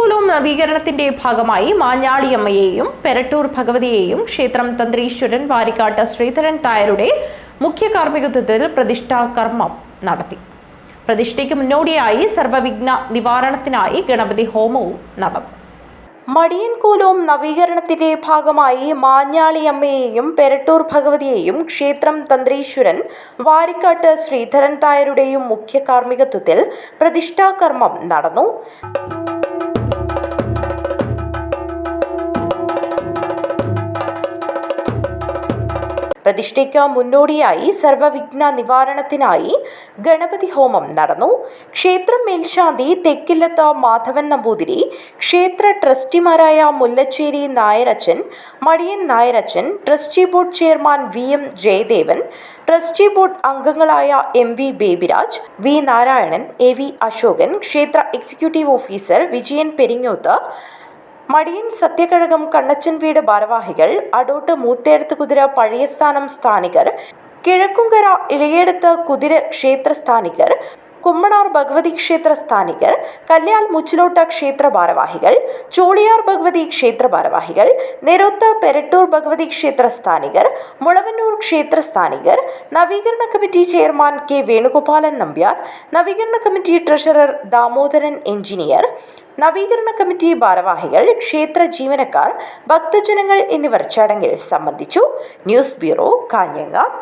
മടിയൻകുലം നവീകരണത്തിന്റെ ഭാഗമായി മാഞ്ഞാളിയമ്മയെയും പെരട്ടൂർ ഭഗവതിയെയും ക്ഷേത്രം തന്ത്രീശ്വരൻ വാരിക്കാട്ട് ശ്രീധരൻ തായരുടെ മുഖ്യ കാർമ്മികത്വത്തിൽ പ്രതിഷ്ഠാ കർമ്മം നടത്തി. പ്രതിഷ്ഠയ്ക്ക് മുന്നോടിയായി സർവവിഘ്ന നിവാരണത്തിനായി ഗണപതി ഹോമവും നടന്നു. മടിയൻകൂലവും നവീകരണത്തിന്റെ ഭാഗമായി മാഞ്ഞാളിയമ്മയെയും പെരട്ടൂർ ഭഗവതിയെയും ക്ഷേത്രം തന്ത്രീശ്വരൻ വാരിക്കാട്ട് ശ്രീധരൻ തായരുടെയും മുഖ്യ കാർമ്മികത്വത്തിൽ പ്രതിഷ്ഠാകർമ്മം നടന്നു. പ്രതിഷ്ഠയ്ക്ക് മുന്നോടിയായി സർവവിഘ്ന നിവാരണത്തിനായി ഗണപതി ഹോമം നടന്നു. ക്ഷേത്രം മേൽശാന്തി തെക്കില്ലത്ത് മാധവൻ നമ്പൂതിരി ക്ഷേത്ര ട്രസ്റ്റിമാരായ Mullacheri Nayarachan Madiyan Nayarachan trustee board chairman V M Jayadevan trustee board അംഗങ്ങളായ M V Babyraj V Narayanan A V Ashokan ക്ഷേത്ര എക്സിക്യൂട്ടീവ് ഓഫീസർ വിജയൻ പെരിങ്ങോത്ത് മടിയൻ സത്യകഴകം കണ്ണച്ചൻ വീട് ഭാരവാഹികൾ അടോട്ട് മൂത്തേടത്ത് കുതിര പഴയസ്ഥാനം സ്ഥാനികർ കിഴക്കുംകര ഇലയേടത്ത് കുതിര ക്ഷേത്ര സ്ഥാനികർ കുമ്മണാർ ഭഗവതി ക്ഷേത്ര സ്ഥാനികർ കല്യാൽ മുച്ചിലോട്ട ക്ഷേത്ര ഭാരവാഹികൾ ചോളിയാർ ഭഗവതി ക്ഷേത്ര ഭാരവാഹികൾ നെരോത്ത പെരട്ടൂർ ഭഗവതി ക്ഷേത്ര സ്ഥാനികർ മുളവന്നൂർ ക്ഷേത്ര സ്ഥാനികർ നവീകരണ committee chairman K Venugopalan Nambiar നവീകരണ കമ്മിറ്റി ട്രഷറർ ദാമോദരൻ എഞ്ചിനീയർ നവീകരണ കമ്മിറ്റി ഭാരവാഹികൾ ക്ഷേത്ര ജീവനക്കാർ ഭക്തജനങ്ങൾ എന്നിവർ ചടങ്ങിൽ സംബന്ധിച്ചു. News bureau Kanhangad.